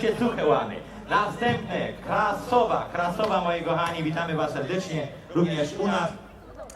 zróbcie suche łany. Następne, Krasowa, Krasowa moi kochani, witamy Was serdecznie również u nas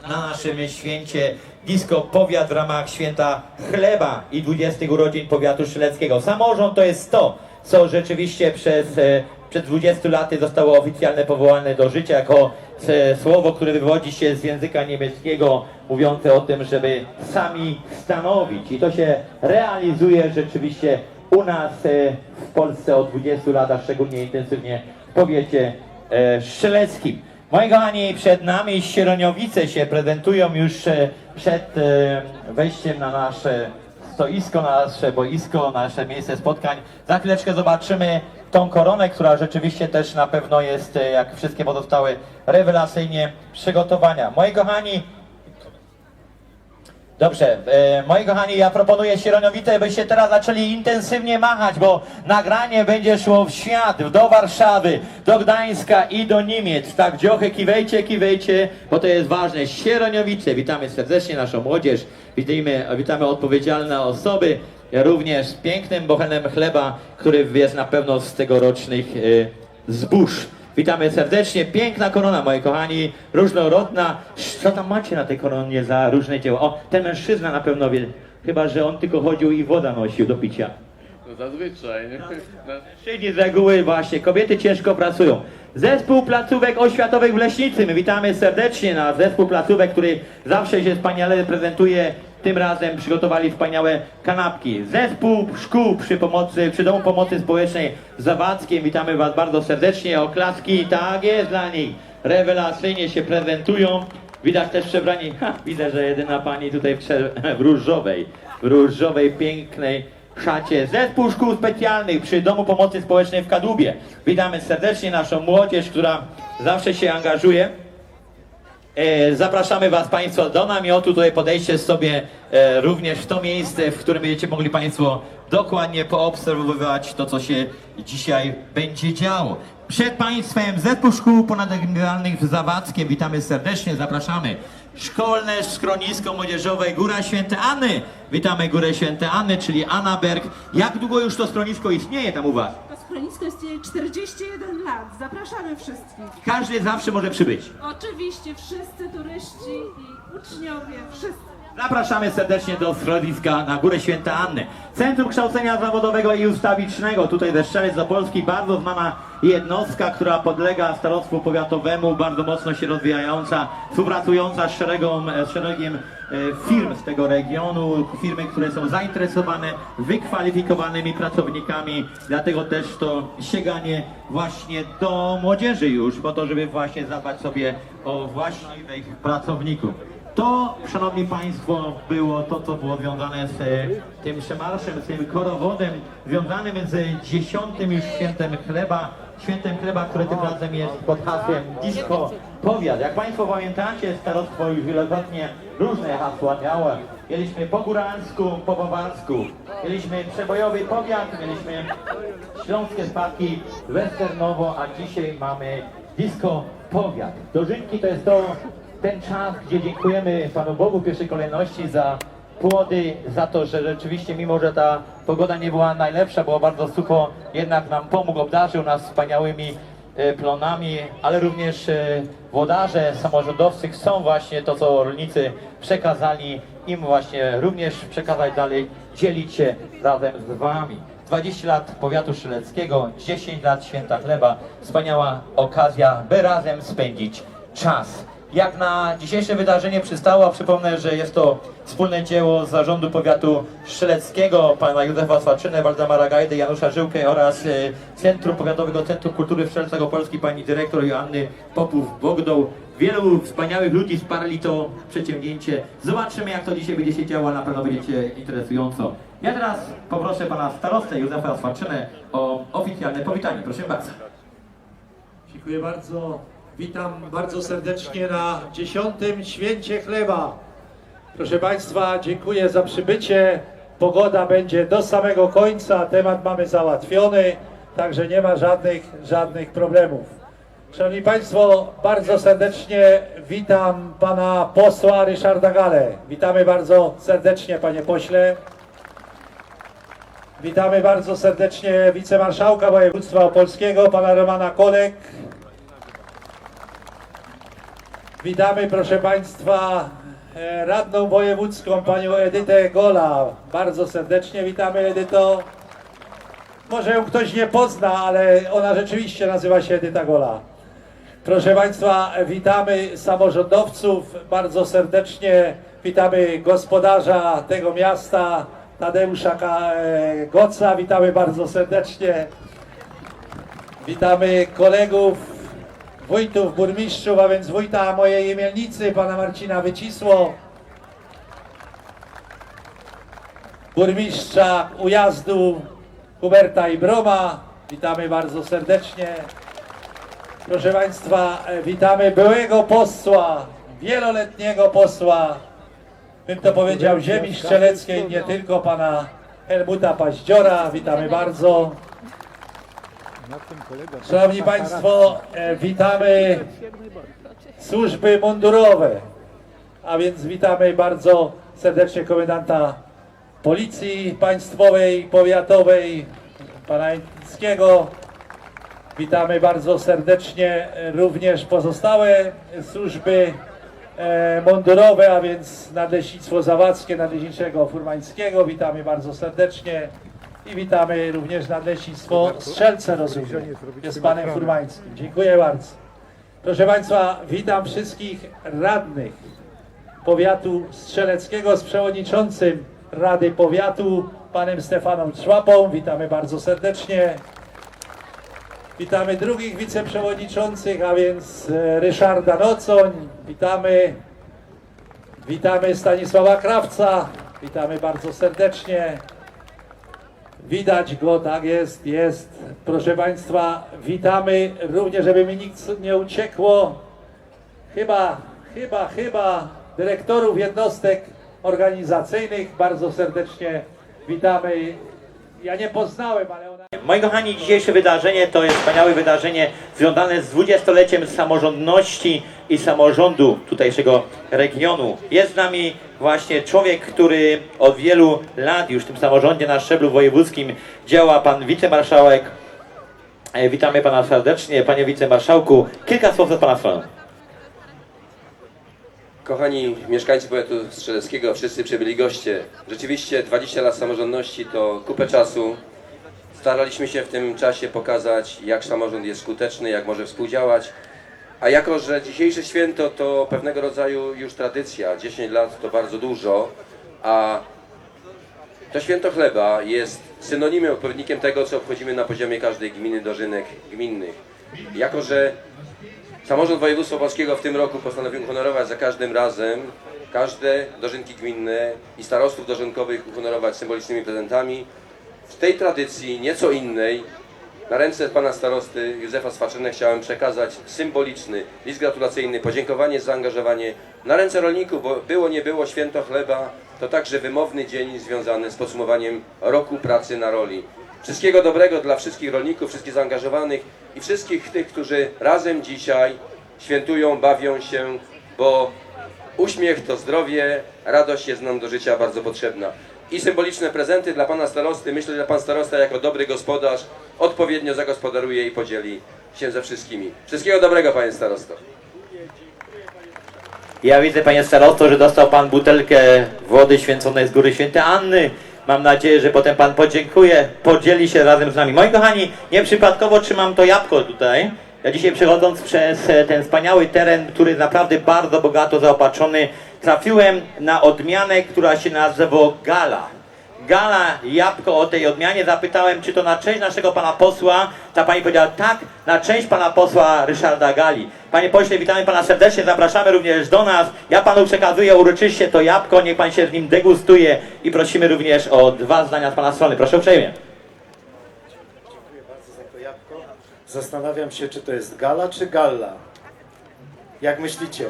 na naszym święcie Disco Powiat w ramach święta chleba i 20 urodzin powiatu strzeleckiego. Samorząd to jest to, co rzeczywiście przez, e, przed 20 laty zostało oficjalnie powołane do życia jako e, słowo, które wywodzi się z języka niemieckiego, mówiące o tym, żeby sami stanowić. I to się realizuje rzeczywiście u nas e, w Polsce od 20 lat, a szczególnie intensywnie w powiecie e, strzeleckim. Moi kochani, przed nami Sieroniowice się prezentują już e, przed wejściem na nasze stoisko, na nasze boisko, na nasze miejsce spotkań. Za chwileczkę zobaczymy tą koronę, która rzeczywiście też na pewno jest, jak wszystkie pozostałe, rewelacyjnie przygotowania. Moi kochani, Dobrze, e, moi kochani, ja proponuję Sieroniowice, byście teraz zaczęli intensywnie machać, bo nagranie będzie szło w świat, do Warszawy, do Gdańska i do Niemiec. Tak, dziochy, kiwejcie, kiwejcie, bo to jest ważne. Sieroniowice, witamy serdecznie naszą młodzież, witamy, witamy odpowiedzialne osoby, również pięknym bochenem chleba, który jest na pewno z tegorocznych e, zbóż. Witamy serdecznie. Piękna korona, moi kochani, różnorodna. Co tam macie na tej koronie za różne dzieła? O, ten mężczyzna na pewno wie, chyba że on tylko chodził i woda nosił do picia. No zazwyczaj, nie? No, Mężczyźni z reguły właśnie, kobiety ciężko pracują. Zespół placówek oświatowych w Leśnicy. My witamy serdecznie na zespół placówek, który zawsze się wspaniale prezentuje. Tym razem przygotowali wspaniałe kanapki. Zespół szkół przy pomocy, przy Domu Pomocy Społecznej Zawadzkiem. Witamy Was bardzo serdecznie. Oklaski, tak jest dla nich. Rewelacyjnie się prezentują. Widać też przebrani. Ha, widzę, że jedyna pani tutaj w, w różowej, w różowej, pięknej szacie. Zespół szkół specjalnych przy Domu Pomocy Społecznej w Kadłubie. Witamy serdecznie naszą młodzież, która zawsze się angażuje. E, Zapraszamy Was Państwo do namiotu, tutaj podejście sobie e, również w to miejsce, w którym będziecie mogli Państwo dokładnie poobserwowywać to, co się dzisiaj będzie działo. Przed Państwem Zespół Szkół Ponadgimnazjalnych w Zawadzkiem. Witamy serdecznie, zapraszamy. Szkolne Schronisko Młodzieżowe Góra Święte Anny. Witamy Górę Święte Anny, czyli Annaberg. Jak długo już to schronisko istnieje tam u Was? Schronisko istnieje 41 lat. Zapraszamy wszystkich. Każdy zawsze może przybyć. Oczywiście wszyscy turyści i uczniowie, wszyscy. Zapraszamy serdecznie do schroniska na Górę Święte Anny. Centrum Kształcenia Zawodowego i Ustawicznego. Tutaj ze Strzelec Opolski bardzo znana jednostka, która podlega starostwu powiatowemu, bardzo mocno się rozwijająca, współpracująca z, z szeregiem e, firm z tego regionu, firmy, które są zainteresowane wykwalifikowanymi pracownikami, dlatego też to sięganie właśnie do młodzieży już, po to, żeby właśnie zadbać sobie o właściwych pracowników. To, szanowni państwo, było to, co było związane z e, tym przemarszem, z tym korowodem, związanym z dziesiątym już świętem chleba, świętem chleba, które tym razem jest pod hasłem Disco Powiat. Jak państwo pamiętacie, starostwo już wielokrotnie różne hasła miało. Mieliśmy po góralsku, po bawarsku, mieliśmy przebojowy powiat, mieliśmy śląskie spadki westernowo, a dzisiaj mamy Disco Powiat. Dożynki to jest to, ten czas, gdzie dziękujemy Panu Bogu w pierwszej kolejności za płody, za to, że rzeczywiście mimo, że ta pogoda nie była najlepsza, było bardzo sucho, jednak nam pomógł, obdarzył nas wspaniałymi e, plonami, ale również e, włodarze, samorządowcy chcą właśnie to, co rolnicy przekazali im właśnie również przekazać dalej, dzielić się razem z Wami. 20 lat powiatu strzeleckiego, 10 lat święta chleba, wspaniała okazja, by razem spędzić czas. Jak na dzisiejsze wydarzenie przystało, a przypomnę, że jest to wspólne dzieło Zarządu Powiatu Strzeleckiego, pana Józefa Swaczynę, Waldemara Gajdy, Janusza Żyłkę oraz e, Centrum Powiatowego Centrum Kultury w Strzelcach Opolski, pani dyrektor Joanny Popów-Bogdą. Wielu wspaniałych ludzi wsparli to przedsięwzięcie. Zobaczymy, jak to dzisiaj będzie się działo, na pewno będziecie interesująco. Ja teraz poproszę pana starostę Józefa Swaczynę o oficjalne powitanie. Proszę bardzo. Dziękuję bardzo. Witam bardzo serdecznie na dziesiątym święcie chleba. Proszę Państwa, dziękuję za przybycie. Pogoda będzie do samego końca, temat mamy załatwiony, także nie ma żadnych, żadnych problemów. Szanowni Państwo, bardzo serdecznie witam Pana posła Ryszarda Gale. Witamy bardzo serdecznie Panie pośle. Witamy bardzo serdecznie wicemarszałka województwa opolskiego, pana Romana Kolek. Witamy proszę państwa e, radną wojewódzką panią Edytę Gola. Bardzo serdecznie witamy Edyto. Może ją ktoś nie pozna, ale ona rzeczywiście nazywa się Edyta Gola. Proszę Państwa, witamy samorządowców bardzo serdecznie. Witamy gospodarza tego miasta, Tadeusza e, Goca. Witamy bardzo serdecznie. Witamy kolegów, wójtów, burmistrzów, a więc wójta mojej Jemielnicy, pana Marcina Wycisło. Burmistrza Ujazdu Huberta i Broma. Witamy bardzo serdecznie. Proszę Państwa, witamy byłego posła, wieloletniego posła, bym to powiedział, ziemi strzeleckiej, nie tylko pana Helmuta Paździora. Witamy bardzo. Szanowni Państwo, e, witamy służby mundurowe, a więc witamy bardzo serdecznie komendanta Policji Państwowej, Powiatowej, pana Intickiego, Witamy bardzo serdecznie również pozostałe służby e, mundurowe, a więc Nadleśnictwo Zawadzkie Nadleśniczego Furmańskiego. Witamy bardzo serdecznie i witamy również Nadleśnictwo Strzelce, rozumiem, jest panem Furmańskim. Dziękuję bardzo. Proszę Państwa, witam wszystkich radnych powiatu strzeleckiego z przewodniczącym Rady Powiatu, panem Stefanem Człapą. Witamy bardzo serdecznie. Witamy drugich wiceprzewodniczących, a więc e, Ryszarda Nocoń. Witamy. Witamy Stanisława Krawca. Witamy bardzo serdecznie. Widać go, tak jest, jest. Proszę Państwa, witamy również, żeby mi nic nie uciekło. Chyba, chyba, chyba dyrektorów jednostek organizacyjnych bardzo serdecznie witamy. Ja nie poznałem, ale. Moi kochani, dzisiejsze wydarzenie to jest wspaniałe wydarzenie związane z 20-leciem samorządności i samorządu tutejszego regionu. Jest z nami właśnie człowiek, który od wielu lat już w tym samorządzie na szczeblu wojewódzkim działa, pan wicemarszałek. E, Witamy pana serdecznie, panie wicemarszałku. Kilka słów od pana strony. Kochani mieszkańcy powiatu strzeleckiego, wszyscy przybyli goście. Rzeczywiście 20 lat samorządności to kupę czasu. Staraliśmy się w tym czasie pokazać, jak samorząd jest skuteczny, jak może współdziałać. A jako, że dzisiejsze święto to pewnego rodzaju już tradycja, 10 lat to bardzo dużo, a to święto chleba jest synonimem, odpowiednikiem tego, co obchodzimy na poziomie każdej gminy, dożynek gminnych. Jako, że Samorząd województwa polskiego w tym roku postanowił uhonorować za każdym razem każde dożynki gminne i starostów dożynkowych uhonorować symbolicznymi prezentami. W tej tradycji, nieco innej, na ręce pana starosty Józefa Swaczynę chciałem przekazać symboliczny list gratulacyjny, podziękowanie za zaangażowanie na ręce rolników, bo było nie było święto chleba, to także wymowny dzień związany z podsumowaniem roku pracy na roli. Wszystkiego dobrego dla wszystkich rolników, wszystkich zaangażowanych i wszystkich tych, którzy razem dzisiaj świętują, bawią się, bo uśmiech to zdrowie, radość jest nam do życia bardzo potrzebna. I symboliczne prezenty dla pana starosty. Myślę, że pan starosta jako dobry gospodarz odpowiednio zagospodaruje i podzieli się ze wszystkimi. Wszystkiego dobrego, panie starosto. Ja widzę, panie starosto, że dostał pan butelkę wody święconej z Góry Świętej Anny. Mam nadzieję, że potem pan podziękuje, podzieli się razem z nami. Moi kochani, nieprzypadkowo trzymam to jabłko tutaj. Ja dzisiaj przechodząc przez e, ten wspaniały teren, który naprawdę bardzo bogato zaopatrzony, trafiłem na odmianę, która się nazywa Gala. Gala Jabłko o tej odmianie zapytałem, czy to na cześć naszego pana posła. Ta pani powiedziała tak, na cześć pana posła Ryszarda Gali. Panie pośle, witamy pana serdecznie, zapraszamy również do nas. Ja panu przekazuję uroczyście to jabłko, niech pan się z nim degustuje i prosimy również o dwa zdania z pana strony. Proszę uprzejmie. za to jabłko. Zastanawiam się, czy to jest gala, czy galla. Jak myślicie?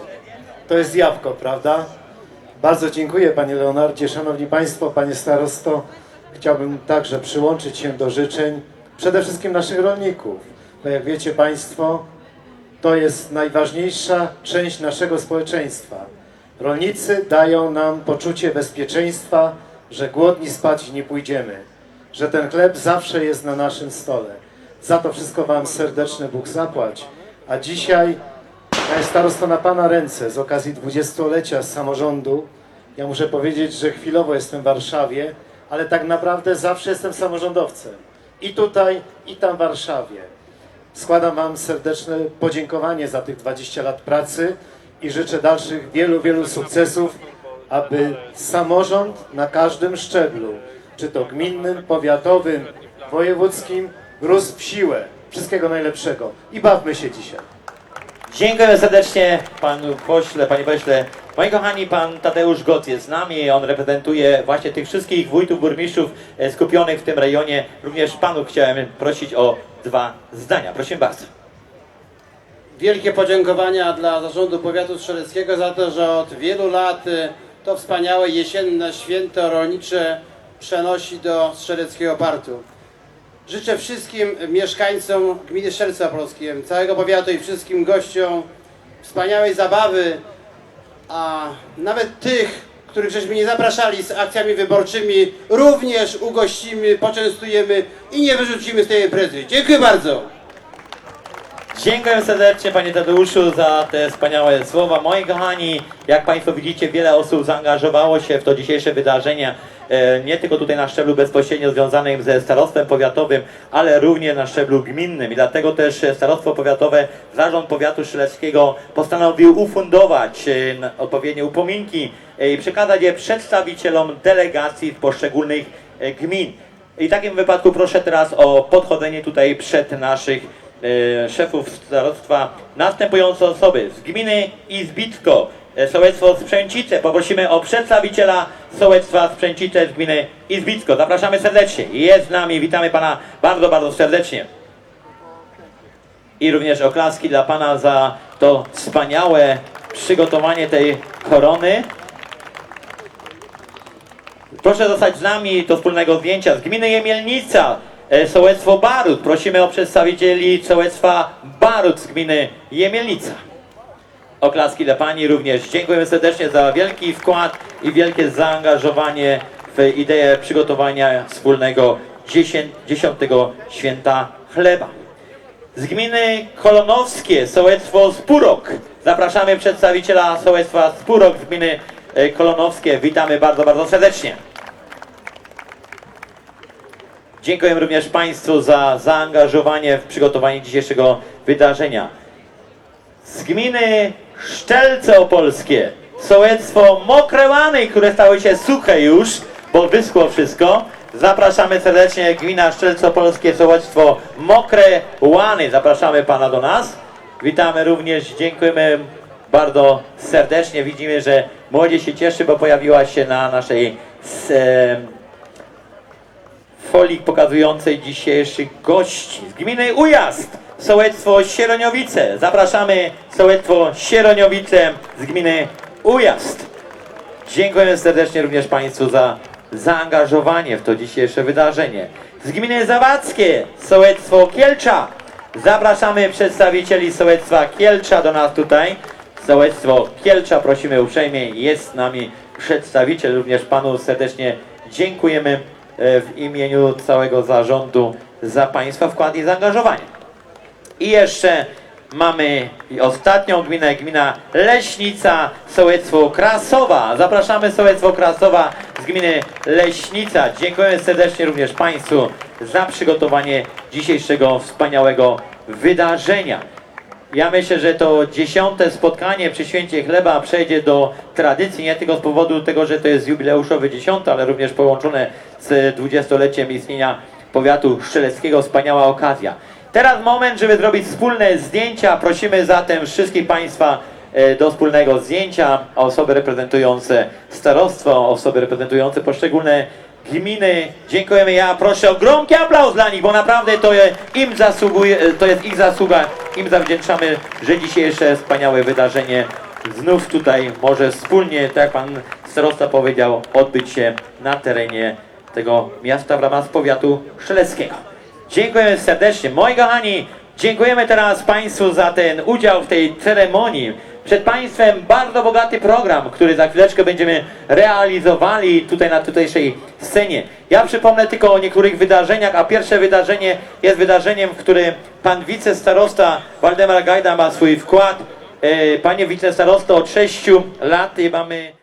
To jest jabłko, prawda? Bardzo dziękuję Panie Leonardzie. Szanowni Państwo, Panie Starosto, chciałbym także przyłączyć się do życzeń przede wszystkim naszych rolników. Bo jak wiecie Państwo, to jest najważniejsza część naszego społeczeństwa. Rolnicy dają nam poczucie bezpieczeństwa, że głodni spać nie pójdziemy. że ten chleb zawsze jest na naszym stole. Za to wszystko Wam serdeczny Bóg zapłać. A dzisiaj, Panie Starosto, na Pana ręce z okazji dwudziestolecia samorządu, ja muszę powiedzieć, że chwilowo jestem w Warszawie, ale tak naprawdę zawsze jestem samorządowcem. I tutaj, i tam w Warszawie. Składam Wam serdeczne podziękowanie za tych 20 lat pracy i życzę dalszych wielu, wielu sukcesów, aby samorząd na każdym szczeblu, czy to gminnym, powiatowym, wojewódzkim, rósł w siłę. Wszystkiego najlepszego i bawmy się dzisiaj. Dziękuję serdecznie panu pośle, panie pośle. Moi kochani, pan Tadeusz Got jest z nami. On reprezentuje właśnie tych wszystkich wójtów, burmistrzów e, skupionych w tym rejonie. Również panu chciałem prosić o dwa zdania. Prosimy bardzo. Wielkie podziękowania dla Zarządu Powiatu Strzeleckiego za to, że od wielu lat y, to wspaniałe jesienne święto rolnicze przenosi do Strzeleckiego Partu. Życzę wszystkim mieszkańcom gminy Strzelce Opolskie, całego powiatu i wszystkim gościom wspaniałej zabawy, a nawet tych, których żeśmy nie zapraszali z akcjami wyborczymi, również ugościmy, poczęstujemy i nie wyrzucimy z tej imprezy. Dziękuję bardzo! Dziękuję serdecznie panie Tadeuszu za te wspaniałe słowa. Moi kochani, jak państwo widzicie, wiele osób zaangażowało się w to dzisiejsze wydarzenie. E, Nie tylko tutaj na szczeblu bezpośrednio związanym ze starostwem powiatowym, ale również na szczeblu gminnym. I dlatego też e, starostwo powiatowe, zarząd powiatu strzeleckiego postanowił ufundować e, odpowiednie upominki i przekazać je przedstawicielom delegacji poszczególnych gmin. I w takim wypadku proszę teraz o podchodzenie tutaj przed naszych szefów starostwa następujące osoby z gminy Izbicko, e, sołectwo Sprzęcice. Poprosimy o przedstawiciela sołectwa Sprzęcice z gminy Izbicko. Zapraszamy serdecznie. Jest z nami, witamy pana bardzo, bardzo serdecznie. I również oklaski dla pana za to wspaniałe przygotowanie tej korony. Proszę zostać z nami do wspólnego zdjęcia z gminy Jemielnica, e, sołectwo Barut. Prosimy o przedstawicieli sołectwa Barut z gminy Jemielnica. Oklaski dla Pani również. Dziękujemy serdecznie za wielki wkład i wielkie zaangażowanie w ideę przygotowania wspólnego 10, 10 święta chleba. Z gminy Kolonowskie, sołectwo Spurok. Zapraszamy przedstawiciela sołectwa Spurok z gminy e, Kolonowskie. Witamy bardzo, bardzo serdecznie. Dziękuję również Państwu za zaangażowanie w przygotowanie dzisiejszego wydarzenia. Z gminy Szczelce Opolskie, sołectwo Mokre Łany, które stały się suche już, bo wyschło wszystko. Zapraszamy serdecznie gmina Szczelce Opolskie, sołectwo Mokre Łany. Zapraszamy Pana do nas. Witamy również, dziękujemy bardzo serdecznie. Widzimy, że młodzież się cieszy, bo pojawiła się na naszej folii pokazującej dzisiejszych gości z gminy Ujazd, sołectwo Sieroniowice. Zapraszamy sołectwo Sieroniowice z gminy Ujazd. Dziękuję serdecznie również Państwu za zaangażowanie w to dzisiejsze wydarzenie. Z gminy Zawadzkie, sołectwo Kielcza. Zapraszamy przedstawicieli sołectwa Kielcza do nas tutaj. Sołectwo Kielcza prosimy uprzejmie, jest z nami przedstawiciel, również Panu serdecznie dziękujemy e, w imieniu całego zarządu za Państwa wkład i zaangażowanie. I jeszcze mamy ostatnią gminę, gmina Leśnica, sołectwo Krasowa. Zapraszamy sołectwo Krasowa z gminy Leśnica. Dziękuję serdecznie również Państwu za przygotowanie dzisiejszego wspaniałego wydarzenia. Ja myślę, że to dziesiąte spotkanie przy Święcie Chleba przejdzie do tradycji, nie tylko z powodu tego, że to jest jubileuszowe dziesiąte, ale również połączone z dwudziestoleciem istnienia powiatu szczeleckiego. Wspaniała okazja. Teraz moment, żeby zrobić wspólne zdjęcia. Prosimy zatem wszystkich Państwa e, do wspólnego zdjęcia. Osoby reprezentujące starostwo, osoby reprezentujące poszczególne gminy. Dziękujemy. Ja proszę o gromki aplauz dla nich, bo naprawdę to je- im zasługuje, to jest ich zasługa. Im zawdzięczamy, że dzisiejsze wspaniałe wydarzenie znów tutaj może wspólnie, tak jak pan starosta powiedział, odbyć się na terenie tego miasta w ramach powiatu szczeleckiego. Dziękujemy serdecznie. Moi kochani, dziękujemy teraz Państwu za ten udział w tej ceremonii. Przed Państwem bardzo bogaty program, który za chwileczkę będziemy realizowali tutaj na tutejszej scenie. Ja przypomnę tylko o niektórych wydarzeniach, a pierwsze wydarzenie jest wydarzeniem, w którym pan wicestarosta Waldemar Gajda ma swój wkład. E, Panie wicestarosto, od 6 lat mamy...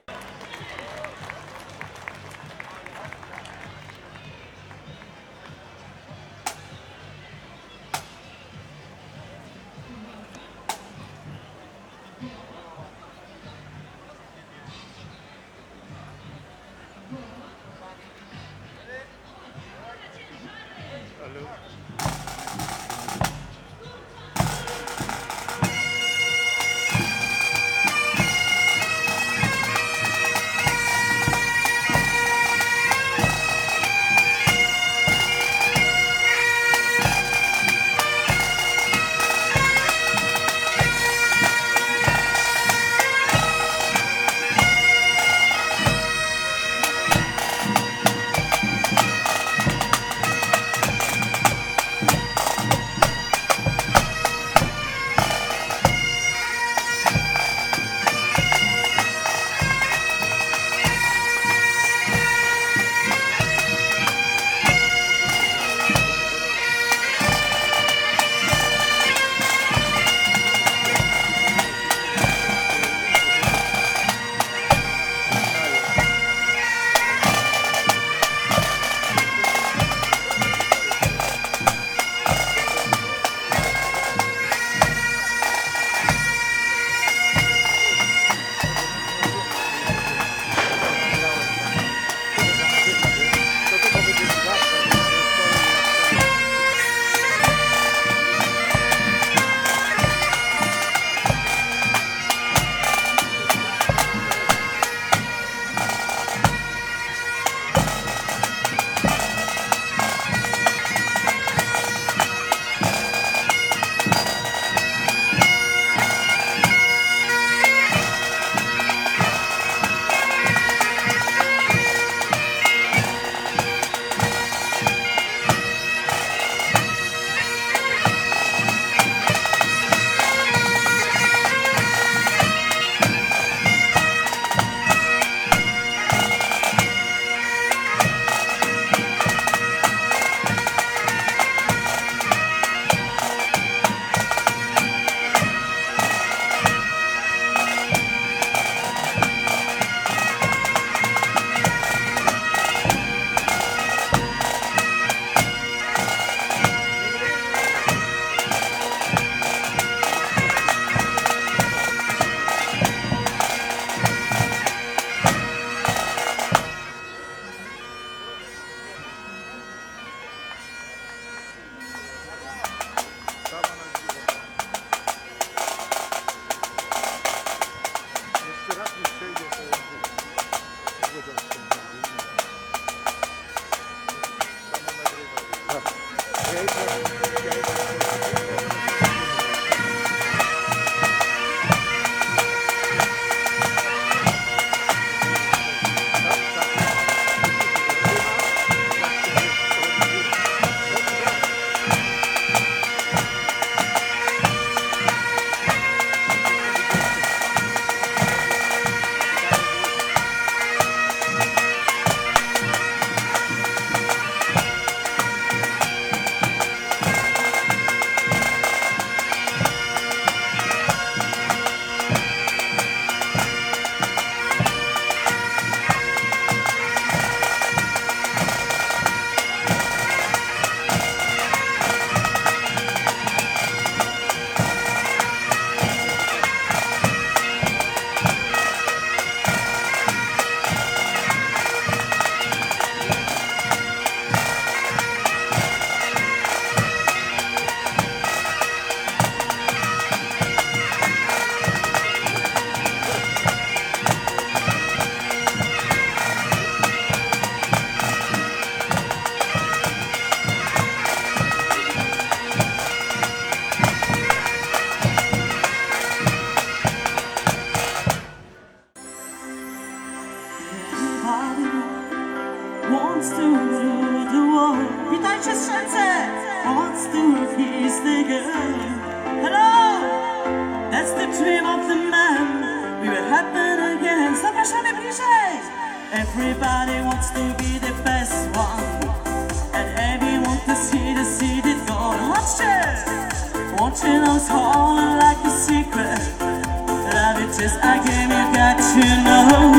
Love it just a you got to know.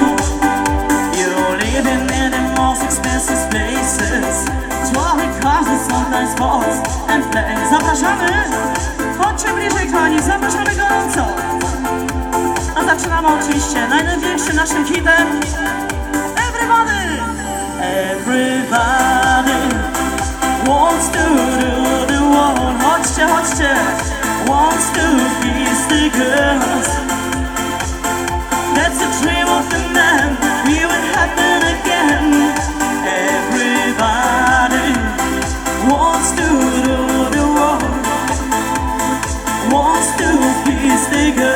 You're living in the most expensive places. Człowiek każdy sometimes falls and plays. Zapraszamy! Chodźcie bliżej, kochani, zapraszamy gorąco. A zaczynamy oczywiście największym naszym hitem. Everybody! Everybody wants to do the world. Chodźcie, chodźcie! Wants to kiss the girls. That's the dream of the man. Happen again. Everybody wants to the. Wants to the.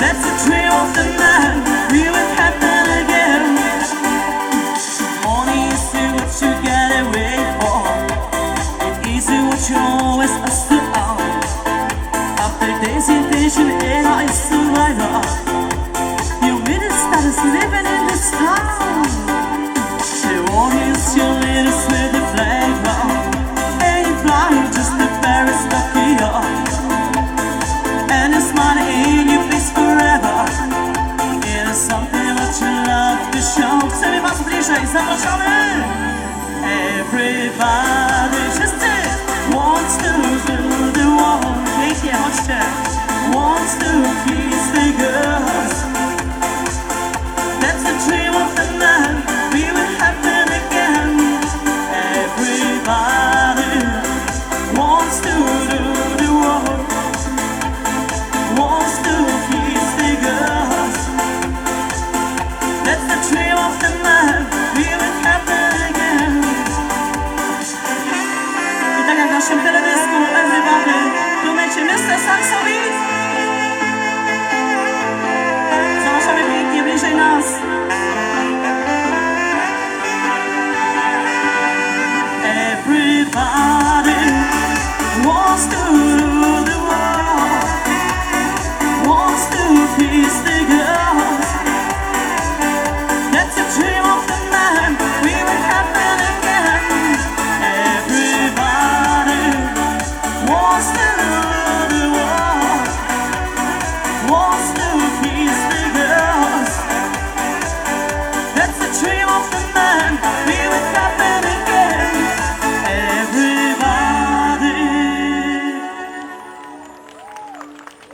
That's the dream of the man.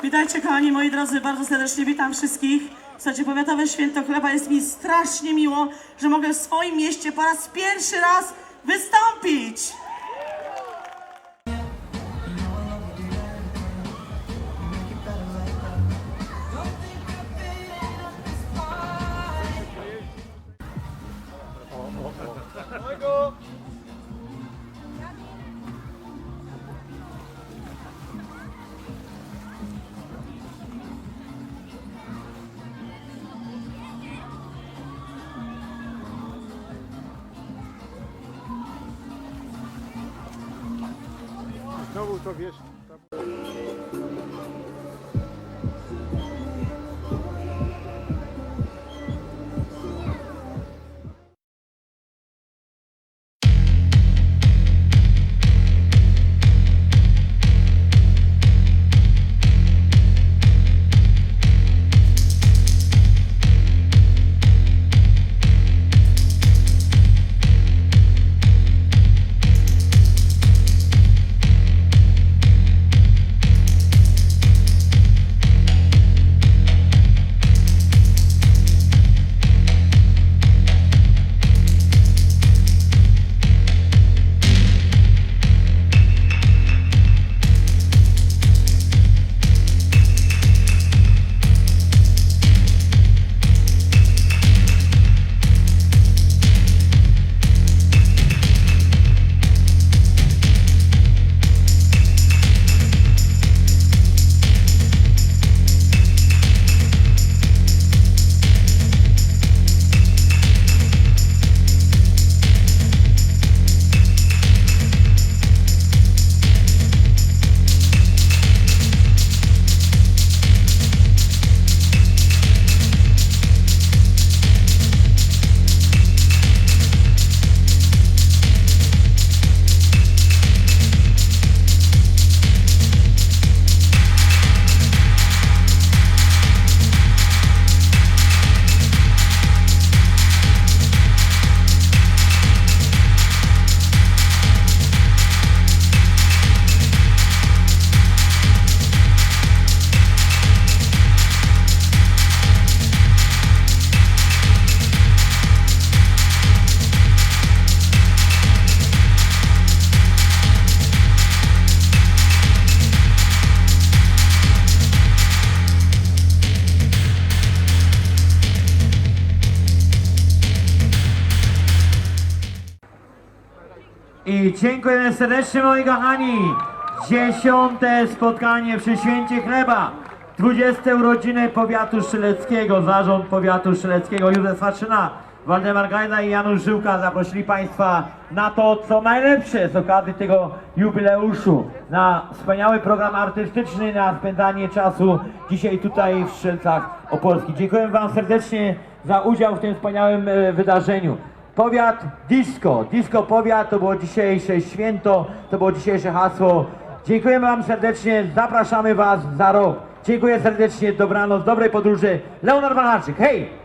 Witajcie kochani moi drodzy, bardzo serdecznie witam wszystkich. Słuchajcie, Powiatowe Święto Chleba jest mi strasznie miło, że mogę w swoim mieście po raz pierwszy raz wystąpić. Znowu to wiesz. Dziękujemy serdecznie moi kochani. Dziesiąte spotkanie przy Święcie Chleba. 20 urodziny powiatu strzeleckiego. Zarząd powiatu strzeleckiego Józef Swaczyna, Waldemar Gajda i Janusz Żyłka zaprosili Państwa na to, co najlepsze z okazji tego jubileuszu. Na wspaniały program artystyczny, na spędzanie czasu dzisiaj tutaj w Strzelcach Opolskich. Dziękuję Wam serdecznie za udział w tym wspaniałym e, wydarzeniu. Powiat disco, disco powiat to było dzisiejsze święto, to było dzisiejsze hasło. Dziękujemy Wam serdecznie, zapraszamy Was za rok. Dziękuję serdecznie, dobranoc, dobrej podróży. Leonard Walarczyk, hej!